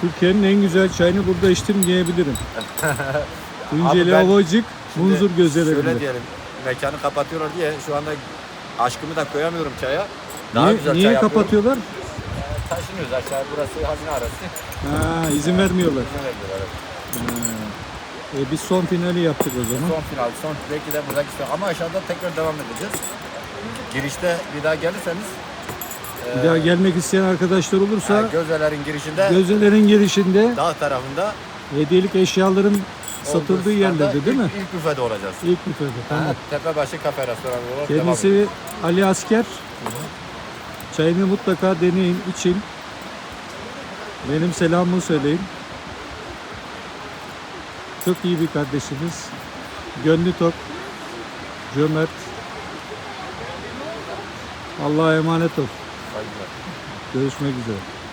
Türkiye'nin en güzel çayını burada içtim diyebilirim. Tunceli ben- Havacık, Şimdi Munzur Şöyle Gözelerinde. diyelim, mekanı kapatıyorlar diye şu anda aşkımı da koyamıyorum çaya. Daha Niye, güzel niye çay kapatıyorlar? Taşınıyoruz aşağı, burası hazine arası. Ha, izin vermiyorlar. İzin vermiyorlar, evet. Ha. E, biz son finali yaptık o zaman. Son final, son belki de buradaki son. Ama aşağıda tekrar devam edeceğiz. Girişte bir daha gelirseniz Bir daha gelmek isteyen arkadaşlar olursa Gözelerin girişinde Gözelerin girişinde dağ tarafında hediyelik eşyaların satıldığı yerlerde değil ilk, mi? İlk büfede olacağız. İlk büfede. Tamam. Ha, Tepebaşı Kafe Restoranı olarak devam. Kendisi Ali Asker. Çayını mutlaka deneyin, için. Benim selamımı söyleyin. Çok iyi bir kardeşimiz. Gönlü tok, cömert. Allah'a emanet ol. Görüşmek üzere.